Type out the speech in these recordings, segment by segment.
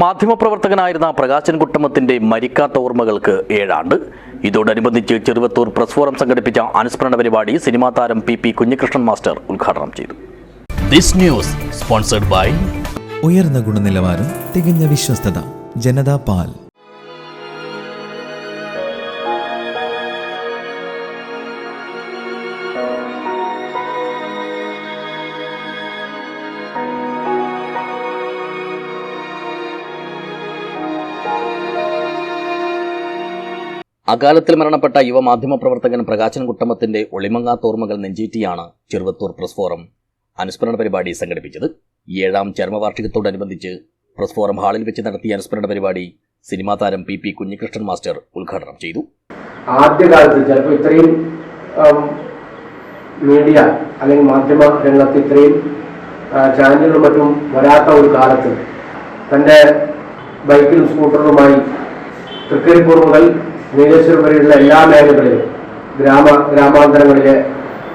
മാധ്യമപ്രവർത്തകനായിരുന്ന പ്രകാശൻ കുട്ടമത്തിന്റെ മരിക്കാത്ത ഓർമ്മകൾക്ക് ഏഴാണ്ട്. ഇതോടനുബന്ധിച്ച് ചെറുവത്തൂർ പ്രസ് ഫോറം സംഘടിപ്പിച്ച അനുസ്മരണ പരിപാടി സിനിമാ താരം പി പി കുഞ്ഞികൃഷ്ണൻ മാസ്റ്റർ ഉദ്ഘാടനം ചെയ്തു. ദിസ് ന്യൂസ് സ്പോൺസർഡ് ബൈ ഉയർന്ന ഗുണനിലവാരം തികഞ്ഞ വിശ്വസ്തത ജനതാ പാൽ. അകാലത്തിൽ മരണപ്പെട്ട യുവ മാധ്യമ പ്രവർത്തകൻ പ്രകാശൻ കുട്ടമത്തിന്റെ ഒളിമങ്ങാത്ത ഓർമ്മകൾ നെഞ്ചേറ്റിയാണ് ചെറുവത്തൂർ പ്രസ് ഫോറം. അനുസ്മരണ പരിപാടി സംഘടിപ്പിച്ചത്. ഏഴാം ചരമവാർഷികത്തോടനുബന്ധിച്ച് പ്രസ് ഫോറം ഹാളിൽ വെച്ച് നടത്തിയ അനുസ്മരണ പരിപാടി സിനിമാ താരം പി പി കുഞ്ഞികൃഷ്ണൻ മാസ്റ്റർ ഉദ്ഘാടനം ചെയ്തു. ആദ്യകാലത്ത് ചിലപ്പോൾ ഇത്രയും മീഡിയ അല്ലെങ്കിൽ മാധ്യമ രംഗത്ത് ഇത്രയും ചാനലുകളും മറ്റും വരാത്ത ഒരു കാലത്ത് തന്റെ ബൈക്കിലും സ്കൂട്ടറിലുമായി തൃക്കരിപ്പൂർ മുതൽ നീലേശ്വരം വരെയുള്ള എല്ലാ മേഖലകളിലും ഗ്രാമ ഗ്രാമാന്തരങ്ങളിലെ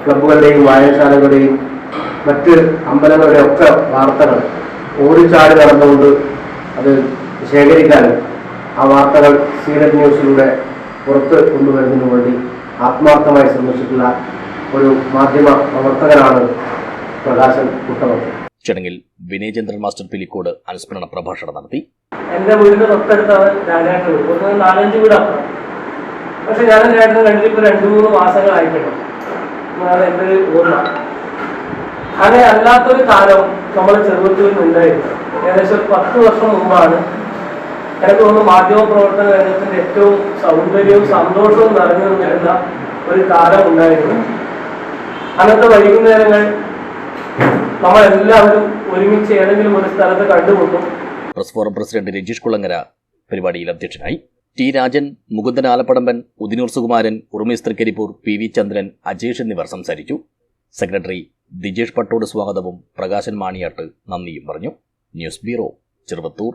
ക്ലബ്ബുകളുടെയും വായനശാലകളുടെയും മറ്റ് അമ്പലങ്ങളുടെയും ഒക്കെ വാർത്തകൾ ഓടിച്ചാടി നടന്നുകൊണ്ട് അത് ശേഖരിക്കാനും ആ വാർത്തകൾ സീനറ്റ് ന്യൂസിലൂടെ പുറത്ത് കൊണ്ടുവരുന്നതിനു വേണ്ടി ആത്മാർത്ഥമായി ശ്രമിച്ചിട്ടുള്ള ഒരു മാധ്യമ പ്രവർത്തകനാണ് പ്രകാശൻ കുട്ടമത്ത് ചടങ്ങിൽ വിനയചന്ദ്രൻ മാസ്റ്റർ പിലിക്കോട് അനുസ്മരണ പ്രഭാഷണം നടത്തി എന്റെ വീടിന്റെ തൊട്ടടുത്താണ് രാജാട്ട് വീട്. ഒന്ന് നാലഞ്ച് വീടാണ് പക്ഷെ ഞാൻ ചേട്ടനെ കണ്ടിട്ട് ഇപ്പൊ രണ്ടു മൂന്ന് മാസങ്ങളായിട്ടുണ്ട് എന്നാണ് ഒരു ഓർമ്മ. അങ്ങനെ അല്ലാത്തൊരു കാലം നമ്മൾ ചെറുപ്പത്തിൽ ഉണ്ടായിരുന്നു. ഏകദേശം ഒരു പത്ത് വർഷം മുമ്പാണ് എനിക്ക് തോന്നുന്നു മാധ്യമ പ്രവർത്തന രംഗത്തിന്റെ ഏറ്റവും സൗന്ദര്യവും സന്തോഷവും നിറഞ്ഞു നിന്നിരുന്ന ഒരു കാലം ഉണ്ടായിരുന്നു. അന്നത്തെ വൈകുന്നേരങ്ങൾ നമ്മളെല്ലാവരും ഒരുമിച്ച് ഏതെങ്കിലും ഒരു സ്ഥലത്ത് കണ്ടുമുട്ടും. Press forum president Rajeesh Kulangara പരിപാടിയിൽ അധ്യക്ഷനായി. T Rajan Mukundan Alappadamban Udinoor Sukumaran Urumes Thrikkaripur P V Chandran Ajesh എന്നിവർ സംസാരിച്ചു. സെക്രട്ടറി ദിജേഷ് പട്ടോട് സ്വാഗതവും പ്രകാശൻ മാണിയാട്ട് നന്ദിയും പറഞ്ഞു. News bureau Cheruvathur.